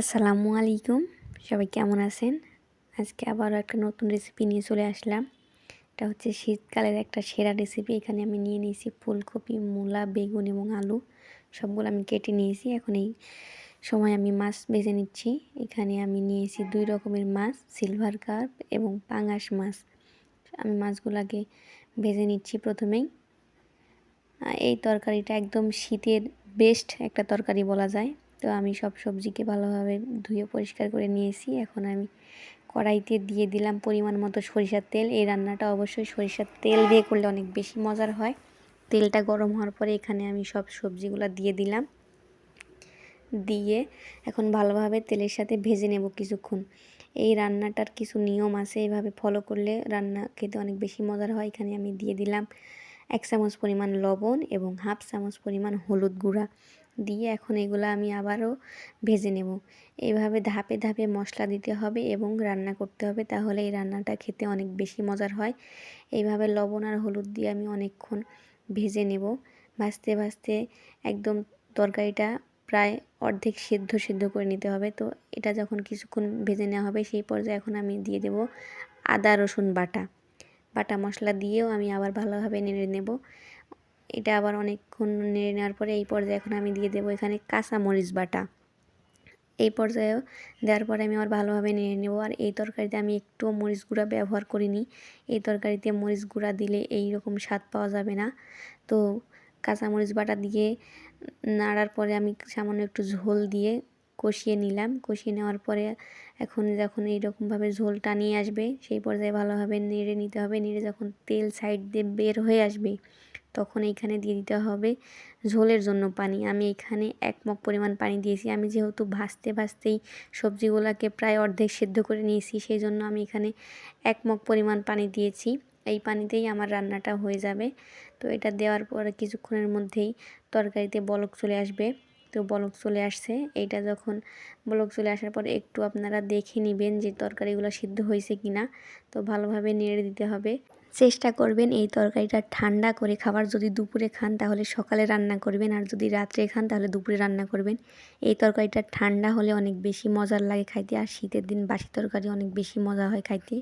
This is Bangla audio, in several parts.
আসসালামু আলাইকুম। সবাই কেমন আছেন? আজকে আবারও একটা নতুন রেসিপি নিয়ে চলে আসলাম। এটা হচ্ছে শীতকালের একটা সেরা রেসিপি এখানে আমি নিয়ে নিয়েছি ফুলকপি, মূলা, বেগুন এবং আলু। সবগুলো আমি কেটে নিয়েছি। এখন এই সময় আমি মাছ ভেজে নিচ্ছি। এখানে আমি নিয়েছি দুই রকমের মাছ সিলভার কার্প এবং পাঙাশ মাছ। আমি মাছগুলোকে ভেজে নিচ্ছি প্রথমেই। এই তরকারিটা একদম শীতের বেস্ট একটা তরকারি বলা যায়। তো আমি সব সবজিকে ভালোভাবে ধুয়ে পরিষ্কার করে নিয়েছি। এখন আমি কড়াইতে দিয়ে দিলাম পরিমাণ মতো সরিষার তেল। এই রান্নাটা অবশ্যই সরিষার তেল দিয়ে করলে অনেক বেশি মজার হয়। তেলটা গরম হওয়ার পরে এখানে আমি সব সবজিগুলো দিয়ে দিলাম। দিয়ে এখন ভালোভাবে তেলের সাথে ভেজে নেব কিছুক্ষণ। এই রান্নাটার কিছু নিয়ম আছে এইভাবে ফলো করলে রান্না খেতে অনেক বেশি মজার হয়। এখানে আমি দিয়ে দিলাম এক চামচ পরিমাণ লবণ এবং হাফ চামচ পরিমাণ হলুদ গুঁড়া। দিয়ে এখন এগুলো আমি আবারও ভেজে নেব। এইভাবে ধাপে ধাপে মশলা দিতে হবে এবং রান্না করতে হবে, তাহলে এই রান্নাটা খেতে অনেক বেশি মজার হয়। এইভাবে লবণ আর হলুদ দিয়ে আমি অনেকক্ষণ ভেজে নেব। ভাজতে ভাজতে একদম তরকারিটা প্রায় অর্ধেক সিদ্ধ সিদ্ধ করে নিতে হবে। তো এটা যখন কিছুক্ষণ ভেজে নেওয়া হবে, সেই পর্যায়ে এখন আমি দিয়ে দেব আদা রসুন বাটা। বাটা মশলা দিয়েও আমি আবার ভালোভাবে নেড়ে নেব। এটা আবার অনেকক্ষণ নেড়ে নেওয়ার পরে এই পর্যায়ে এখন আমি দিয়ে দেবো এখানে কাঁচা মরিচ বাটা। এই পর্যায়েও দেওয়ার পরে আমি আবার ভালোভাবে নেড়ে নেব। আর এই তরকারিতে আমি একটুও মরিচ গুঁড়া ব্যবহার করিনি। এই তরকারিতে মরিচ গুঁড়া দিলে এই রকম স্বাদ পাওয়া যাবে না। তো কাঁচামরিচ বাটা দিয়ে নাড়ার পরে আমি সামান্য একটু ঝোল দিয়ে কষিয়ে নিলাম। কষিয়ে নেওয়ার পরে এখন যখন এইরকমভাবে ঝোল টানিয়ে আসবে, সেই পর্যায়ে ভালোভাবে নেড়ে নিতে হবে। নেড়ে যখন তেল সাইড দিয়ে বের হয়ে আসবে, তখন এইখানে দিয়ে দিতে হবে ঝোলের জন্য পানি। আমি এখানে এক মগ পরিমাণ পানি দিয়েছি। আমি যেহেতু ভাজতে ভাজতেই সবজিগুলোকে প্রায় অর্ধেক সেদ্ধ করে নিয়েছি সেই জন্য আমি এখানে এক মগ পরিমাণ পানি দিয়েছি। এই পানিতেই আমার রান্নাটা হয়ে যাবে। তো এটা দেওয়ার পর কিছুক্ষণের মধ্যেই তরকারিতে বলক চলে আসবে। তো বলক চলে আসছে। এইটা যখন বলক চলে আসার পর একটু আপনারা দেখে নেবেন যে তরকারিগুলো সিদ্ধ হয়েছে কি না তো ভালোভাবে নেড়ে দিতে হবে। চেষ্টা করবেন এই তরকারিটা ঠান্ডা করে খাবার যদি দুপুরে খান তাহলে সকালে রান্না করবেন আর যদি রাত্রে খান তাহলে দুপুরে রান্না করবেন। এই তরকারিটা ঠান্ডা হলে অনেক বেশি মজার লাগে খাইতে আর শীতের দিন বাসি তরকারি অনেক বেশি মজা হয় খাইতে।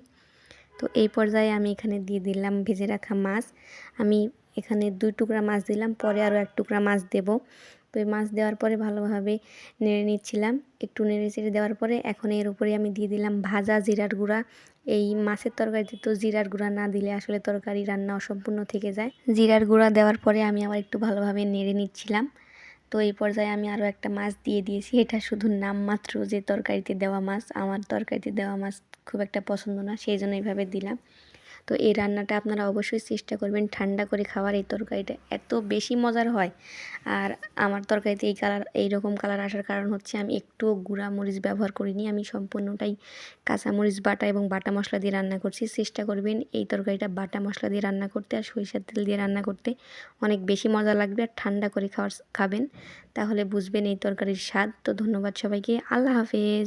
তো এই পর্যায়ে আমি এখানে দিয়ে দিলাম ভেজে রাখা মাছ। আমি এখানে দুই টুকরা মাছ দিলাম, পরে আরও এক টুকরা মাছ দেব। তো এই মাছ দেওয়ার পরে ভালোভাবে নেড়ে নিচ্ছিলাম। একটু নেড়ে চেড়ে দেওয়ার পরে এখন এর উপরে আমি দিয়ে দিলাম ভাজা জিরার গুঁড়া। এই মাছের তরকারিতে তো জিরার গুঁড়া না দিলে আসলে তরকারি রান্না অসম্পূর্ণ থেকে যায়। জিরার গুঁড়া দেওয়ার পরে আমি আবার একটু ভালোভাবে নেড়ে নিচ্ছিলাম। তো এই পর্যায়ে আমি আরও একটা মাছ দিয়ে দিয়েছি। এটা শুধু নামমাত্র যে তরকারিতে দেওয়া মাছ, আমার তরকারিতে দেওয়া মাছ খুব একটা পছন্দ না, সেই জন্য এইভাবে দিলাম। তো এই রান্নাটা আপনারা অবশ্যই চেষ্টা করবেন ঠান্ডা করে খাওয়ার এই তরকারিটা। এত বেশি মজার হয়। আর আমার তরকারিতে এই কালার এই রকম কালার আসার কারণ হচ্ছে আমি একটুও গুঁড়া মরিচ ব্যবহার করিনি। আমি সম্পূর্ণটাই কাঁচা মরিচ, বাটা এবং বাটা মশলা দিয়ে রান্না করছি। চেষ্টা করবেন এই তরকারিটা বাটা মশলা দিয়ে রান্না করতে আর সরিষার তেল দিয়ে রান্না করতে। অনেক বেশি মজা লাগবে আর ঠান্ডা করে খাওয়ার, খাবেন। তাহলে বুঝবেন এই তরকারির স্বাদ। তো ধন্যবাদ সবাইকে। আল্লাহ হাফেজ।